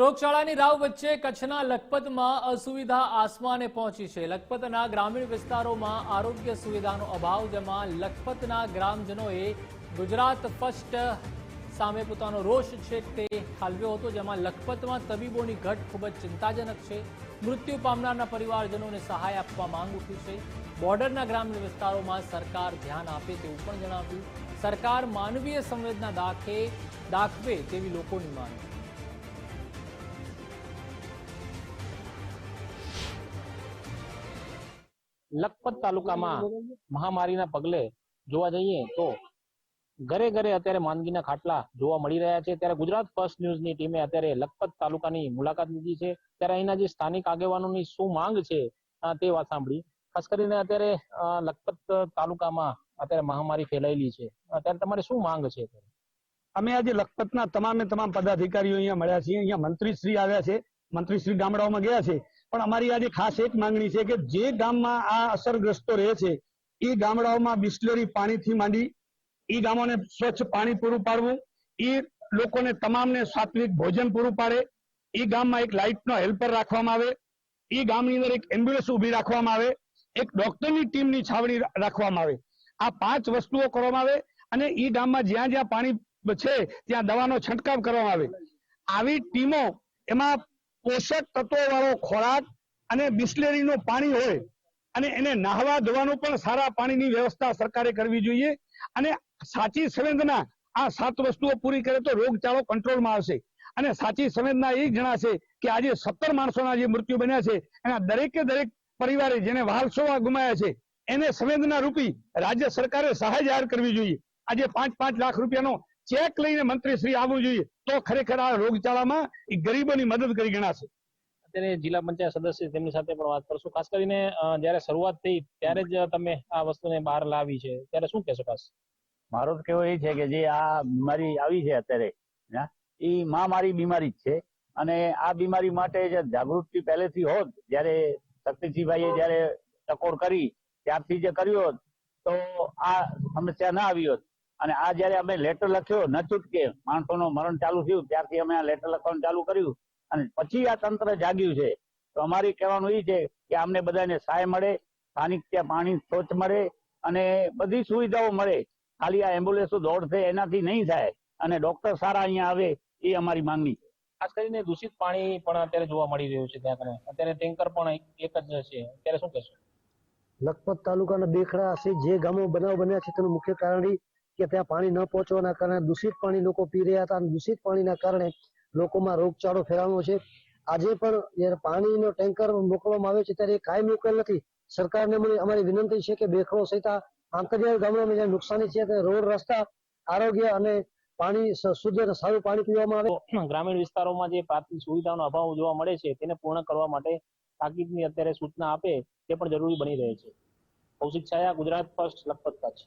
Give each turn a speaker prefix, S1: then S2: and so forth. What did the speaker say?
S1: રોગચાળાની રાવ વચ્ચે કચ્છના લખપતમાં અસુવિધા આસમાને પહોંચી છે. લખપતના ગ્રામીણ વિસ્તારોમાં આરોગ્ય સુવિધાનો અભાવ, જેમાં લખપતના ગ્રામજનોએ ગુજરાત ફર્સ્ટ સામે પોતાનો રોષ છે તે ઠાલવ્યો હતો, જેમાં લખપતમાં તબીબોની ઘટ ખૂબ જ ચિંતાજનક છે. મૃત્યુ પામનારના પરિવારજનોને સહાય આપવા માંગ ઉઠી છે. બોર્ડરના ગ્રામીણ વિસ્તારોમાં સરકાર ધ્યાન આપે તેવું પણ જણાવ્યું. સરકાર માનવીય સંવેદના દાખે દાખવે તેવી લોકોની માંગ.
S2: લખપત તાલુકામાં મહામારીના પગલે જોવા જઈએ તો ઘરે ઘરે અત્યારે માંદગીના ખાટલા જોવા મળી રહ્યા છે. ત્યારે ગુજરાત ફર્સ્ટ ન્યૂઝની ટીમે અત્યારે લખપત તાલુકાની મુલાકાત લીધી છે. ત્યારે અહીંના જે સ્થાનિક આગેવાનોની શું માંગ છે તે વાત સાંભળી. ખાસ કરીને અત્યારે લખપત તાલુકામાં અત્યારે મહામારી ફેલાયેલી છે. અત્યારે તમારે શું માંગ છે
S3: અમે આજે લખપતના તમામે તમામ પદાધિકારીઓ અહીંયા મળ્યા છીએ. અહીંયા મંત્રીશ્રી આવ્યા છે. મંત્રીશ્રી ગામડાઓમાં ગયા છે. પણ અમારી આજે ખાસ એક માંગણી છે કે જે ગામમાં આ અસરગ્રસ્તો રહે છે, એ ગામડાઓમાં બિસ્લરી પાણીથી માંડી એ ગામોને સ્વચ્છ પાણી પૂરું પાડવું એ લોકોને તમામને સાત્વિક ભોજન પૂરું પાડે એ ગામમાં એક લાઇટનો હેલ્પર રાખવામાં આવે એ ગામની અંદર એક એમ્બ્યુલન્સ ઊભી રાખવામાં આવે, એક ડોક્ટરની ટીમની છાવણી રાખવામાં આવે. આ પાંચ વસ્તુઓ કરવામાં આવે અને એ ગામમાં જ્યાં જ્યાં પાણી છે, ત્યાં દવાનો છંટકાવ કરવામાં આવે. આવી ટીમો એમાં પોષક તત્વો વાળો ખોરાક અને બિસ્લેરીનું પાણી હોય અને એને નાહવા ધોવાનું પણ સારા પાણીની વ્યવસ્થા સરકારે કરવી જોઈએ અને સાચી સંવેદના આ સાત વસ્તુઓ પૂરી કરે તો રોગચાળો કંટ્રોલમાં આવશે. અને સાચી સંવેદના એ જણાશે કે આજે સત્તર માણસોના જે મૃત્યુ બન્યા છે એના દરેકે દરેક પરિવારે જેને વારસોવા ગુમાયા છે એને સંવેદના રૂપી રાજ્ય સરકારે સહાય જાહેર કરવી જોઈએ. આજે પાંચ પાંચ લાખ રૂપિયાનો ચેક લઈને મંત્રી શ્રી આવવું જોઈએ તો ખરેખર આ રોગચાળામાં એ ગરીબોની મદદ કરી ગણાશે.
S2: અત્યારે જિલ્લા પંચાયત સદસ્ય તેમની સાથે પણ વાત કરશું. ખાસ કરીને જ્યારે શરૂઆત થઈ ત્યારે જ તમે આ વસ્તુને બહાર લાવી છે. ત્યારે શું કહેશો ખાસ?
S4: મારો તો કહેવો એ છે કે જે આ બીમારી આવી છે અત્યારે એ મહામારી બીમારી જ છે. અને આ બીમારી માટે જે જાગૃતિ પહેલેથી હોત જ્યારે શક્તિસિંહભાઈએ જ્યારે ટકોર કરી ત્યારથી જે કર્યું હોત તો આ સમસ્યા ના આવી હોત. અને આ જયારે અમે લેટર લખ્યો ન છૂટકે માણસોનું મરણ ચાલુ થયું ત્યારથી અમે આ લેટર લખવાનું ચાલુ કર્યું. અને પછી આ તંત્ર જાગ્યું છે. તો અમારી કહેવાનું એ છે કે અમને બધાને સહાય મળે સ્થાનિક ત્યાં પાણી સ્વચ્છ મળે અને બધી સુવિધાઓ મળે. ખાલી આ એમ્બ્યુલન્સો દોડશે એનાથી નહીં થાય. અને ડોક્ટર સારા અહીંયા આવે એ અમારી માંગણી છે.
S2: ખાસ કરીને દૂષિત પાણી પણ અત્યારે જોવા મળી રહ્યું છે ત્યાં કને અત્યારે ટેન્કર પણ એક એક જ છે. અત્યારે શું કહેશો?
S5: લખપત તાલુકાના બેખડા છે જે ગામો બનાવ બન્યા છે તેનું મુખ્ય કારણ ઈ કે ત્યાં પાણી ન પહોંચવાના કારણે દૂષિત પાણી લોકો પી રહ્યા હતા અને દૂષિત પાણીના કારણે લોકોમાં રોગચાળો ફેલાવાનો છે. આજે પણ જ્યારે પાણીનો ટેન્કર મોકલવામાં આવે છે ત્યારે એ ઉકેલ નથી. સરકારને અમારી વિનંતી છે કે બેખરો સહિત આંતરિયાળ ગામડામાં જ્યાં નુકસાની છે તે રોડ, રસ્તા, આરોગ્ય અને પાણી શુદ્ધ અને સારું પાણી પીવામાં આવે.
S2: ગ્રામીણ વિસ્તારોમાં જે પ્રાથમિક સુવિધાનો અભાવ જોવા મળે છે તેને પૂર્ણ કરવા માટે તાકીદની અત્યારે સૂચના આપે તે પણ જરૂરી બની રહે છે. કૌશિક છાયા ગુજરાત ફર્સ્ટ, લખપત કચ્છ.